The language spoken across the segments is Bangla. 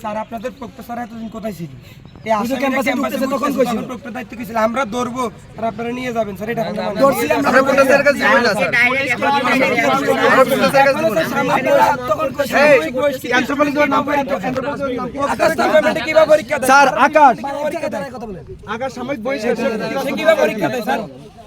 স্যার আপনাদের প্রফেসর এতদিন কোথায় ছিল? আমরা ধরবো আর আপনারা নিয়ে যাবেন এটা মানে। আকাশ সাময়িক বহিষ্কার কীভাবে পরীক্ষা দেয় স্যার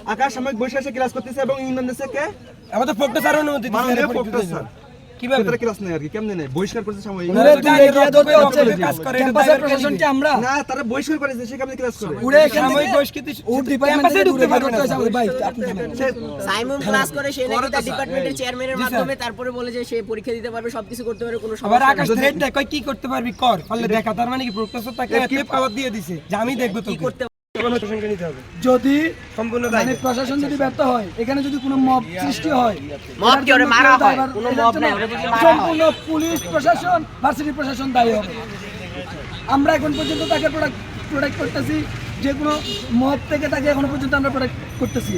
আকাশ সাময়িক বহিষ্কার ক্লাস করতেছে এবং ইউনিয়ন দেশে কে আমাদের প্রফেসর অনুমতি দিচ্ছে কীভাবে? তারা ক্লাস আর কি কেমনে নেই বহিষ্কার করতে সাময়িক। দূরে দূরে গিয়ে ধরতে হচ্ছে। কাজ করে, এটা ক্যাম্পাসের প্রশাসন কি আমরা? না তারা বহিষ্কার করেছে সে কেমনে ক্লাস করে? উড়ে সাময়িক বহিষ্কৃতি ওর ডিপার্টমেন্টে ঢুকতে ঢুকতে পারবে পারবে না না। স্যার। ভাই, সাইমন ক্লাস করে সে নাকি তার ডিপার্টমেন্টের চেয়ারম্যানের মাধ্যমে তারপরে বলে যে সে পরীক্ষা দিতে পারবে সবকিছু করতে পারবে কোনো আবার সমস্যা আকাশ থ্রেড দেয় কই কি করতে পারবি? কর। ফলে দেখা তার মানে কি প্রফেসর তাকে এত পাওয়ার দিয়ে দিছে। যে আমি দেখব কি করতে যদি সম্পূর্ণ মানে প্রশাসন যদি ব্যর্থ হয় এখানে যদি কোনো মব সৃষ্টি হয় মব কি ওরে মারা হয়? কোনো মব নাই, ওরে যদি মারা সম্পূর্ণ পুলিশ প্রশাসন ভার্সিটি প্রশাসন দায়ী হবে। আমরা এখন পর্যন্ত তাকে প্রোডাক্ট প্রোটেক্ট করতেছি যে কোনো মব থেকে তাকে এখনও পর্যন্ত আমরা প্রোটেক্ট করতেছি।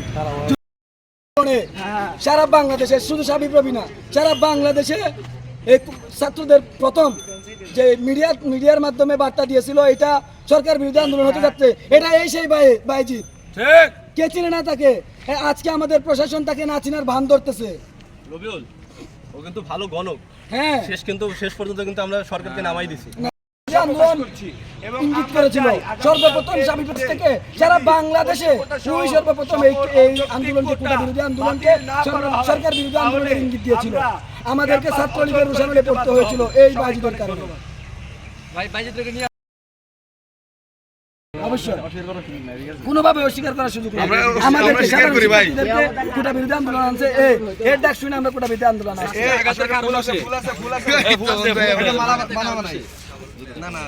সারা বাংলাদেশে শুধু সাবিপ না সারা বাংলাদেশে এই ছাত্রদের প্রথম যে মিডিয়া মিডিয়ার মাধ্যমে বার্তা দিয়েছিল এটা সরকার বিরুদ্ধে আন্দোলন হতে যাচ্ছে। এটা এই সেই ভাই ভাইজি। ঠিক। কে চিনে না তাকে? আজকে আমাদের প্রশাসন তাকে না চিনার ভান ধরতেছে। রবিউল ও কিন্তু ভালো গণক। হ্যাঁ। শেষ কিন্তু শেষ পর্যন্ত কিন্তু আমরা সরকারকে নামাই দিছি। আন্দোলন ইঙ্গিত করেছিল। সর্বপ্রথম সাবিপ্রত থেকে সারা বাংলাদেশে ওই সর্বপ্রথম এই এই আন্দোলনকে কোটা বিরোধী আন্দোলনকে সরকার বিরোধী আন্দোলনের ইঙ্গিত দিয়েছিল। আমাদেরকে ছাত্রলীগের রোশানলে পড়তে হয়েছিল। এই বাজিদের কারণে। কোনোভাবে অস্বীকার করার সুযোগ নেই। আমাদেরকে সাধারণ শিক্ষার্থীদেরকে কোটা বিরোধী আন্দোলন আনছে। এর ডাক শুনে আমরা কোটা বিরোধী আন্দোলন আসছি না না